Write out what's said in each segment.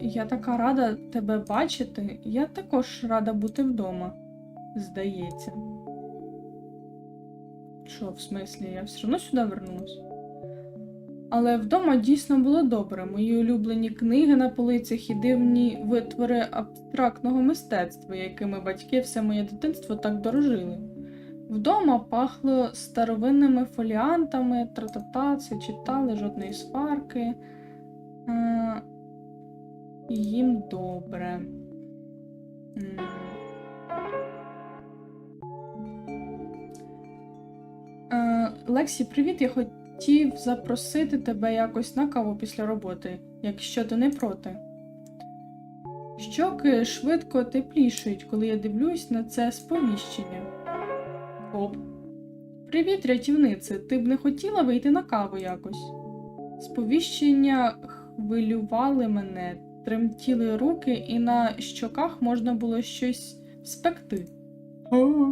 я така рада тебе бачити. Я також рада бути вдома, здається. Що, в смислі, я все одно сюди вернусь? Але вдома дійсно було добре. Мої улюблені книги на полицях і дивні витвори абстрактного мистецтва, якими батьки все моє дитинство так дорожили. Вдома пахло старовинними фоліантами, тра-та-та, читали, жодної сварки. Е, їм добре. Е, Лексі, привіт! Я хотів запросити тебе якось на каву після роботи, якщо ти не проти. Щоки швидко теплішають, коли я дивлюсь на це сповіщення. Оп. Привіт, рятівнице. Ти б не хотіла вийти на каву якось? Сповіщення хвилювали мене, тремтіли руки, і на щоках можна було щось спекти. О,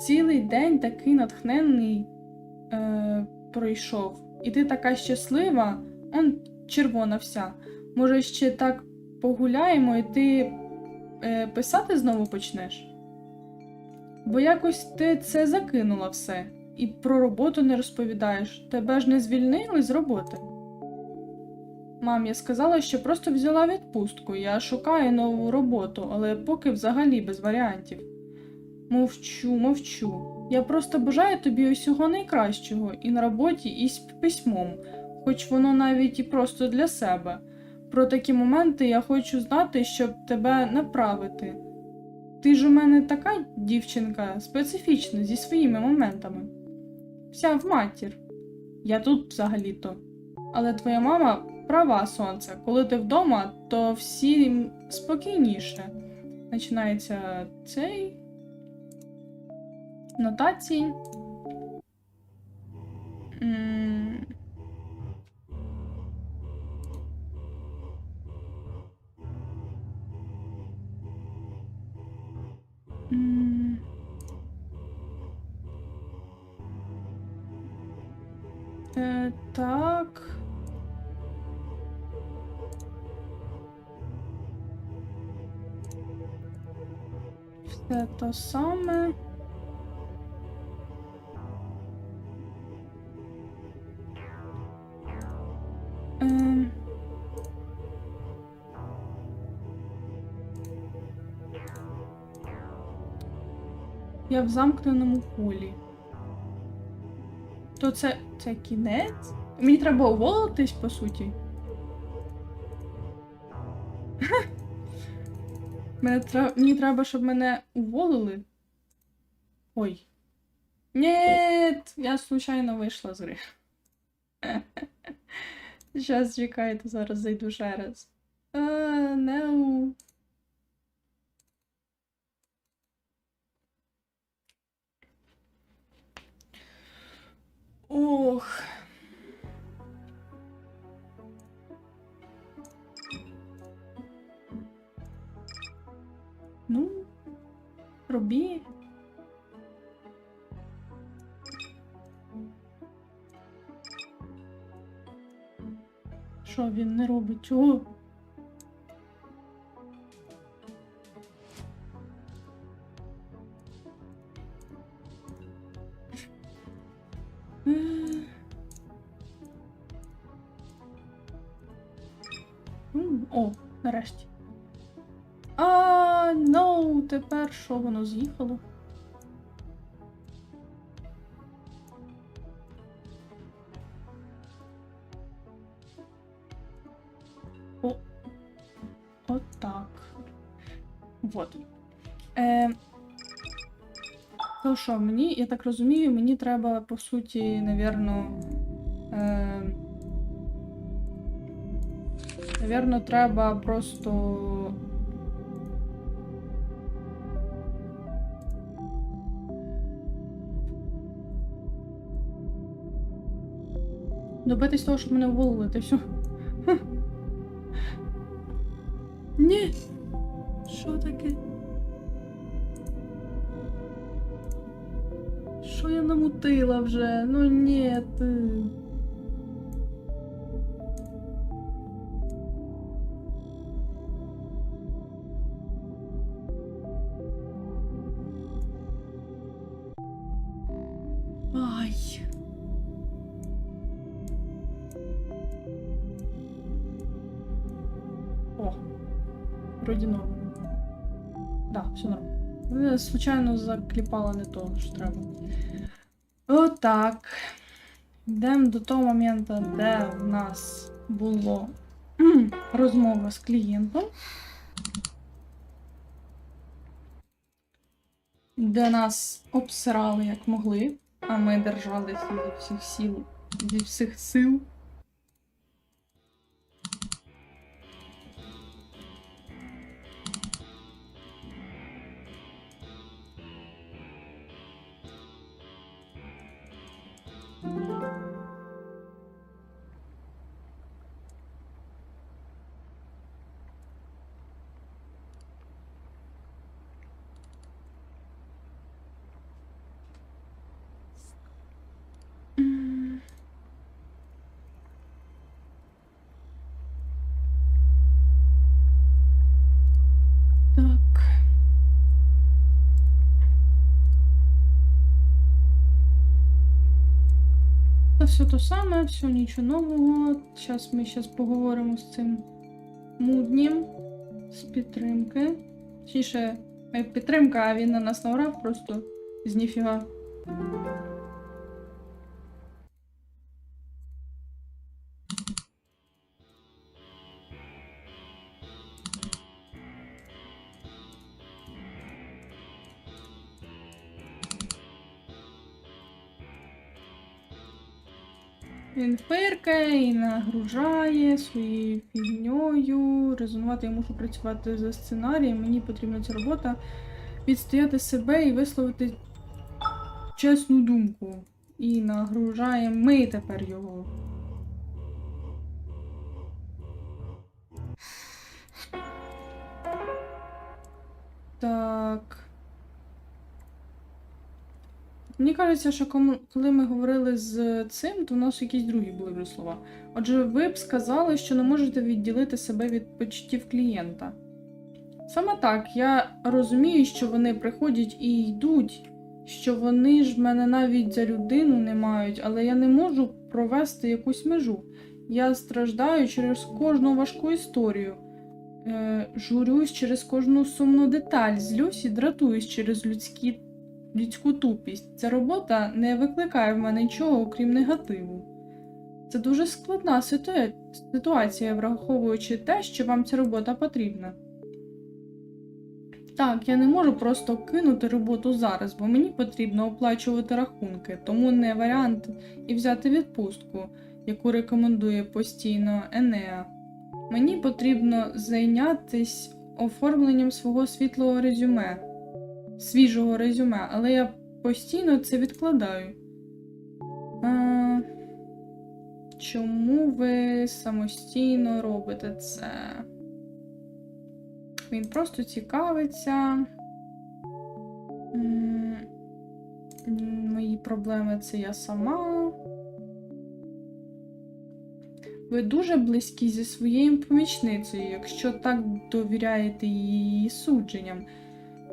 цілий день такий натхненний е, пройшов. І ти така щаслива, он червона вся. Може, ще так погуляємо, і ти е, писати знову почнеш? Бо якось ти це закинула все, і про роботу не розповідаєш. Тебе ж не звільнили з роботи. Мам, я сказала, що просто взяла відпустку. Я шукаю нову роботу, але поки взагалі без варіантів. Мовчу, мовчу. Я просто бажаю тобі усього найкращого і на роботі, і з письмом, хоч воно навіть і просто для себе. Про такі моменти я хочу знати, щоб тебе направити. Ти ж у мене така дівчинка специфічна зі своїми моментами. Вся в матір. Я тут взагалі-то. Але твоя мама права, сонце. Коли ти вдома, то всім спокійніше. Починається цей. Нотації. М. саме. Ем. Я в замкненому колі. То це. це кінець? Мені треба уволитись, по суті. Мене тр... Мені треба, щоб мене уволили. Ой. Нет, я случайно вийшла з гри. Зараз чекайте, зараз зайду ще раз. А, no. Робі. Що він не робить? Чого? О, нарешті. А, ну, тепер що воно з'їхало? О, отак. Вот. Е, то що, мені, я так розумію, мені треба, по суті, навірно. Е, навірно, треба просто. Добитись того, щоб мене уволили, та все. Ні. Що таке? Що я намутила вже? Ну ні. Ти. Да, все норм. Я случайно закліпала не то, що треба. Отак. Йдемо до того моменту, де в нас було розмова з клієнтом. Де нас обсирали як могли, а ми держалися зі всіх сил, зі всіх сил. Та все то саме, все нічого нового. Зараз ми зараз поговоримо з цим муднім з підтримки. Точніше, підтримка, а він на нас наврав просто з ніфіга. Він фиркає і нагружає своєю фігньою. Резонувати я мушу працювати за сценарієм. Мені потрібна ця робота. Відстояти себе і висловити чесну думку. І нагружаємо ми тепер його. Так. Мені кажеться, що коли ми говорили з цим, то в нас якісь другі були вже слова. Отже, ви б сказали, що не можете відділити себе від почуттів клієнта. Саме так, я розумію, що вони приходять і йдуть, що вони ж мене навіть за людину не мають, але я не можу провести якусь межу. Я страждаю через кожну важку історію. Е, журюсь через кожну сумну деталь, злюсь і дратуюсь через людські людську тупість. Ця робота не викликає в мене нічого, окрім негативу. Це дуже складна ситуація, враховуючи те, що вам ця робота потрібна. Так, я не можу просто кинути роботу зараз, бо мені потрібно оплачувати рахунки, тому не варіант і взяти відпустку, яку рекомендує постійно Енеа. Мені потрібно зайнятися оформленням свого світлого резюме свіжого резюме, але я постійно це відкладаю. А, чому ви самостійно робите це? Він просто цікавиться. Мої проблеми це я сама. Ви дуже близькі зі своєю помічницею, якщо так довіряєте її судженням.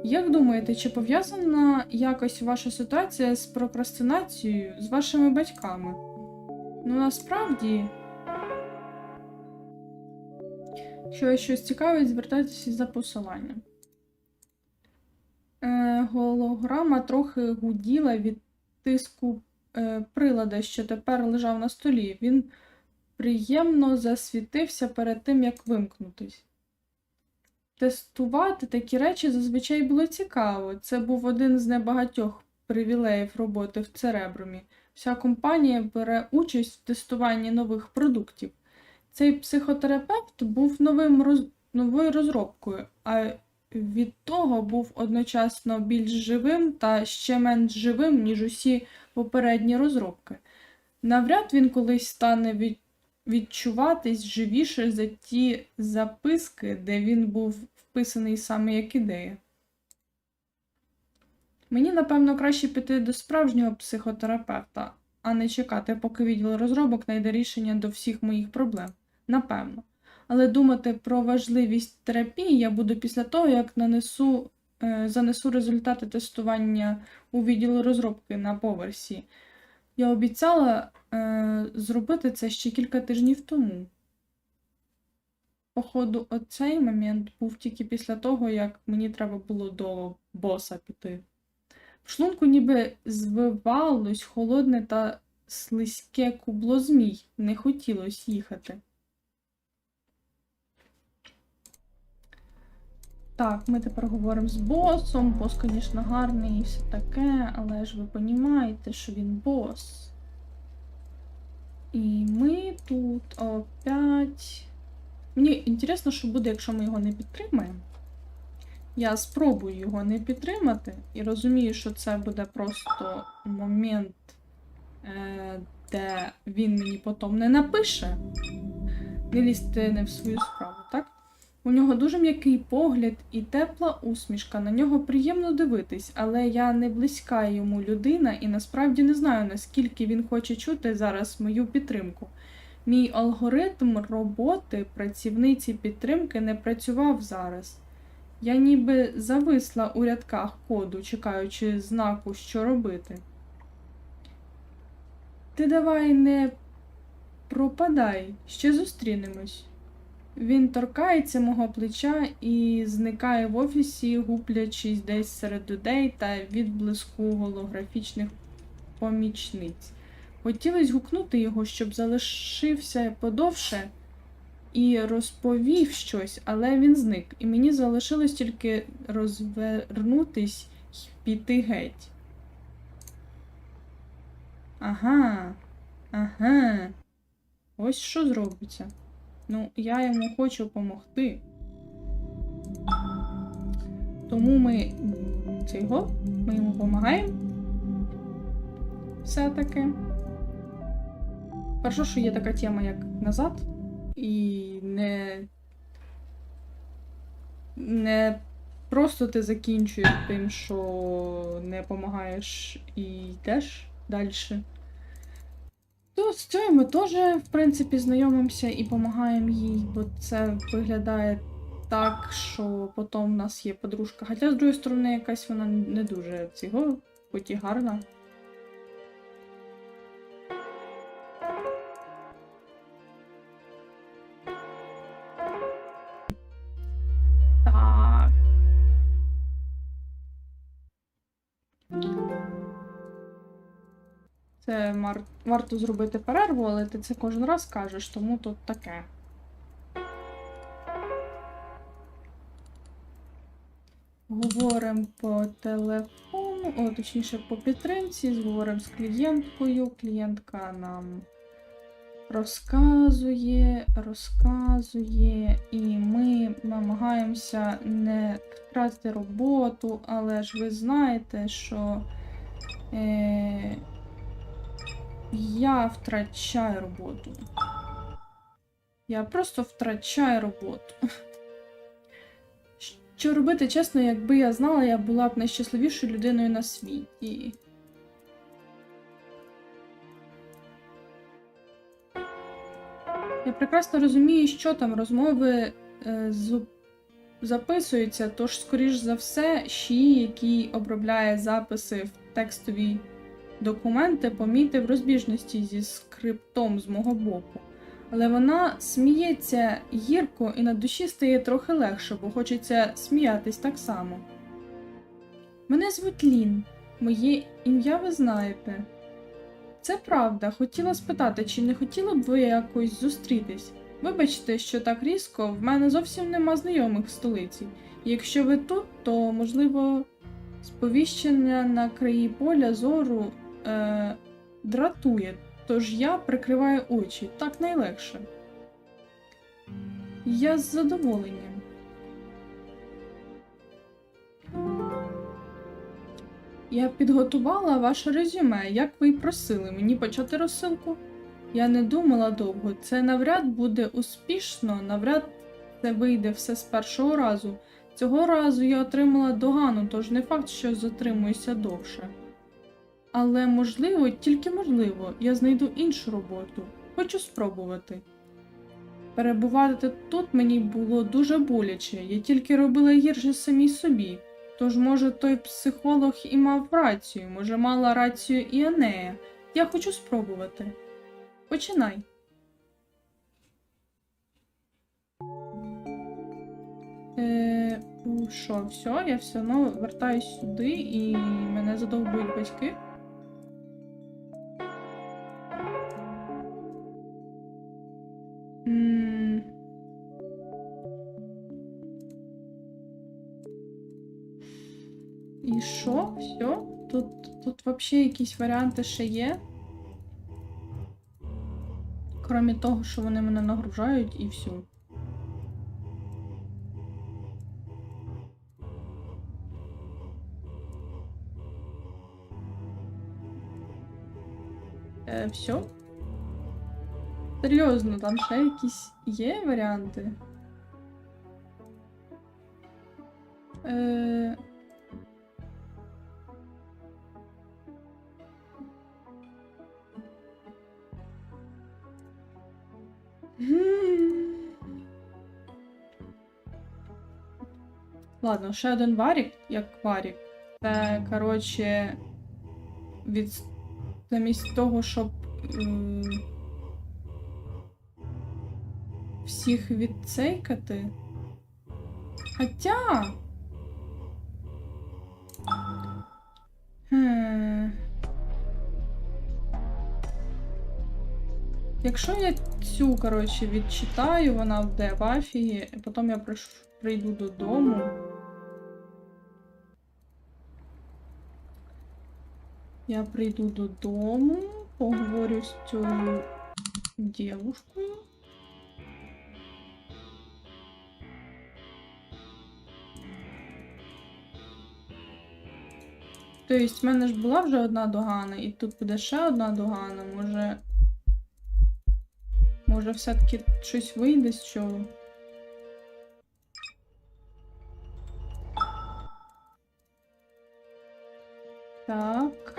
Як думаєте, чи пов'язана якось ваша ситуація з прокрастинацією з вашими батьками? Ну, насправді, якщо щось цікавить, звертайтеся за посиланням. Е, голограма трохи гуділа від тиску е, прилада, що тепер лежав на столі. Він приємно засвітився перед тим, як вимкнутись. Тестувати такі речі зазвичай було цікаво. Це був один з небагатьох привілеїв роботи в Церебрумі. Вся компанія бере участь в тестуванні нових продуктів. Цей психотерапевт був новим роз... новою розробкою, а від того був одночасно більш живим та ще менш живим, ніж усі попередні розробки. Навряд він колись стане від відчуватись живіше за ті записки, де він був вписаний саме як ідея. Мені, напевно, краще піти до справжнього психотерапевта, а не чекати, поки відділ розробок знайде рішення до всіх моїх проблем. Напевно. Але думати про важливість терапії я буду після того, як нанесу, е, занесу результати тестування у відділ розробки на поверсі. Я обіцяла е, зробити це ще кілька тижнів тому. Походу, оцей момент був тільки після того, як мені треба було до боса піти. В шлунку ніби звивалось холодне та слизьке кубло змій. Не хотілося їхати. Так, ми тепер говоримо з босом. Бос, звісно, гарний і все таке, але ж ви розумієте, що він бос. І ми тут опять. Мені інтересно, що буде, якщо ми його не підтримаємо. Я спробую його не підтримати і розумію, що це буде просто момент, е, де він мені потім не напише. Не лізти не в свою справу, так? У нього дуже м'який погляд і тепла усмішка. На нього приємно дивитись, але я не близька йому людина і насправді не знаю, наскільки він хоче чути зараз мою підтримку. Мій алгоритм роботи працівниці підтримки не працював зараз. Я ніби зависла у рядках коду, чекаючи знаку, що робити. Ти давай не пропадай, ще зустрінемось. Він торкається мого плеча і зникає в офісі, гуплячись десь серед людей та відблиску голографічних помічниць. Хотілося гукнути його, щоб залишився подовше і розповів щось, але він зник, і мені залишилось тільки розвернутись і піти геть. Ага, ага. Ось що зробиться. Ну, я йому хочу допомогти. Тому ми цього, ми йому допомагаємо. Все-таки. Хорошо, що є така тема, як назад, і не. Не просто ти закінчуєш тим, що не допомагаєш і йдеш далі. То з цією ми теж, в принципі, знайомимося і допомагаємо їй, бо це виглядає так, що потім в нас є подружка. Хоча, з другої сторони, якась вона не дуже цього, хоч і гарна. Це мар... варто зробити перерву, але ти це кожен раз кажеш, тому тут таке. Говоримо по телефону, о, точніше, по підтримці, зговоримо з клієнткою. Клієнтка нам розказує, розказує, і ми намагаємося не втратити роботу, але ж ви знаєте, що. Е... Я втрачаю роботу. Я просто втрачаю роботу. Що робити, чесно, якби я знала, я була б найщасливішою людиною на світі. Я прекрасно розумію, що там розмови е, з... записуються, тож, скоріш за все, Ші, який обробляє записи в текстовій документи помітив розбіжності зі скриптом з мого боку. Але вона сміється гірко і на душі стає трохи легше, бо хочеться сміятись так само. Мене звуть Лін, моє ім'я ви знаєте. Це правда, хотіла спитати, чи не хотіли б ви якось зустрітись. Вибачте, що так різко, в мене зовсім нема знайомих в столиці. Якщо ви тут, то можливо сповіщення на краї поля зору е, дратує, тож я прикриваю очі так найлегше. Я з задоволенням. Я підготувала ваше резюме, як ви й просили мені почати розсилку. Я не думала довго, це навряд буде успішно, навряд це вийде все з першого разу. Цього разу я отримала догану, тож не факт, що затримуюся довше. Але можливо, тільки можливо, я знайду іншу роботу. Хочу спробувати. Перебувати тут мені було дуже боляче, я тільки робила гірше самій собі. Тож, може, той психолог і мав рацію, може, мала рацію і Анея. Я хочу спробувати. Починай. Е, що, все, я все одно вертаюсь сюди і мене задовбують батьки. Тут, взагалі якісь варіанти ще є. Кроме того, що вони мене нагружають і все. Е, все? Серйозно, там ще якісь є варіанти? Е... Ладно, ще один варік, як варік. Це, коротше, від... замість того, щоб всіх відцейкати. Хм. Якщо я цю, коротше, відчитаю, вона буде в афігі, і потім я прийду додому. Я прийду додому, поговорю з цією дівушкою. Тобто, в мене ж була вже одна догана, і тут буде ще одна догана. Може. Може, все-таки щось вийде з чого. Так.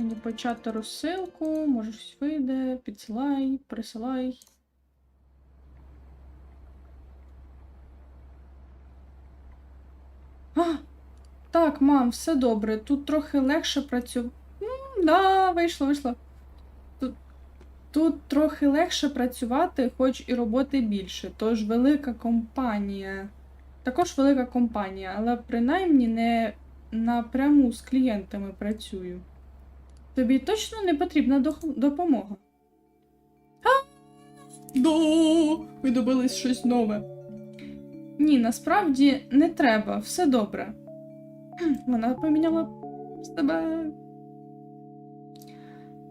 Мені почати розсилку, може щось вийде, підсилай, присилай. А, так, мам, все добре. Тут трохи легше працювати. Да, вийшло, вийшло. Тут, тут трохи легше працювати, хоч і роботи більше. Тож велика компанія. Також велика компанія, але принаймні не напряму з клієнтами працюю. Тобі точно не потрібна допомога. А? Да, ви добились щось нове. Ні, насправді не треба, все добре. Вона поміняла себе.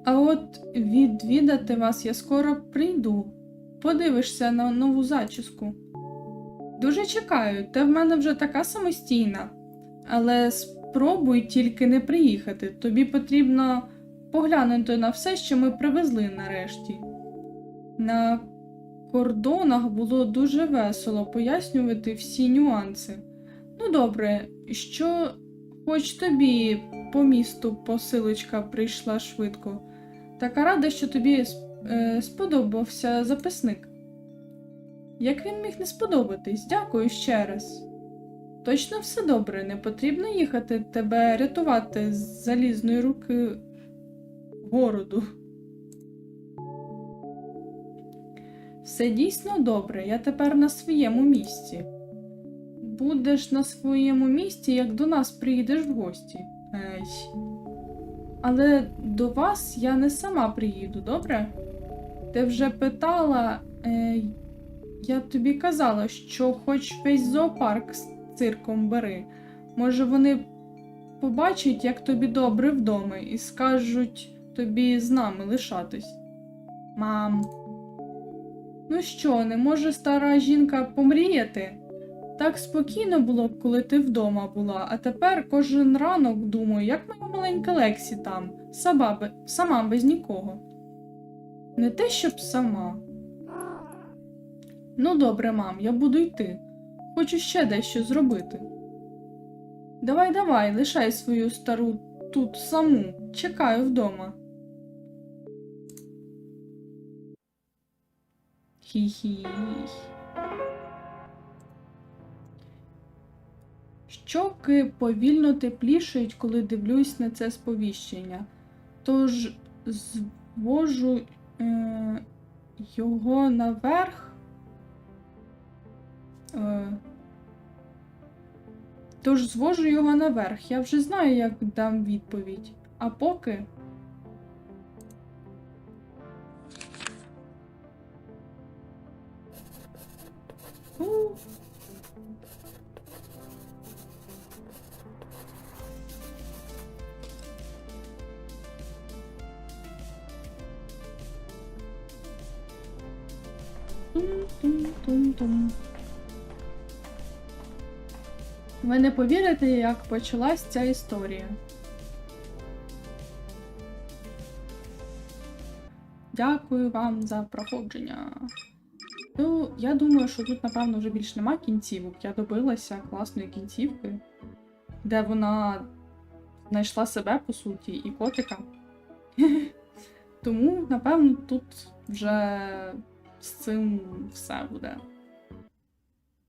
А от відвідати вас я скоро прийду. Подивишся на нову зачіску. Дуже чекаю, ти в мене вже така самостійна. Але спробуй тільки не приїхати. Тобі потрібно поглянути на все, що ми привезли нарешті. На кордонах було дуже весело пояснювати всі нюанси. Ну добре, що хоч тобі по місту посилочка прийшла швидко. Така рада, що тобі е, сподобався записник. Як він міг не сподобатись? Дякую ще раз. Точно все добре, не потрібно їхати тебе рятувати з залізної руки городу. Все дійсно добре, я тепер на своєму місці. Будеш на своєму місці, як до нас приїдеш в гості. Ей. Але до вас я не сама приїду, добре? Ти вже питала, е, я тобі казала, що хоч весь зоопарк цирком бери. Може, вони побачать, як тобі добре вдома, і скажуть тобі з нами лишатись. Мам. Ну що, не може стара жінка помріяти? Так спокійно було коли ти вдома була, а тепер кожен ранок думаю, як моя маленька Лексі там, сама, сама без нікого. Не те, щоб сама. Ну, добре, мам, я буду йти. Хочу ще дещо зробити. Давай, давай, лишай свою стару тут саму. Чекаю вдома. Хі-хі. Щоки повільно теплішають, коли дивлюсь на це сповіщення. Тож звожу е, його наверх. Е, тож звожу його наверх. Я вже знаю, як дам відповідь. А поки. Тум-тум-тум-тум. Ви не повірите, як почалась ця історія. Дякую вам за проходження. Ну, я думаю, що тут, напевно, вже більш нема кінцівок. Я добилася класної кінцівки, де вона знайшла себе, по суті, і котика. Тому, напевно, тут вже з цим все буде.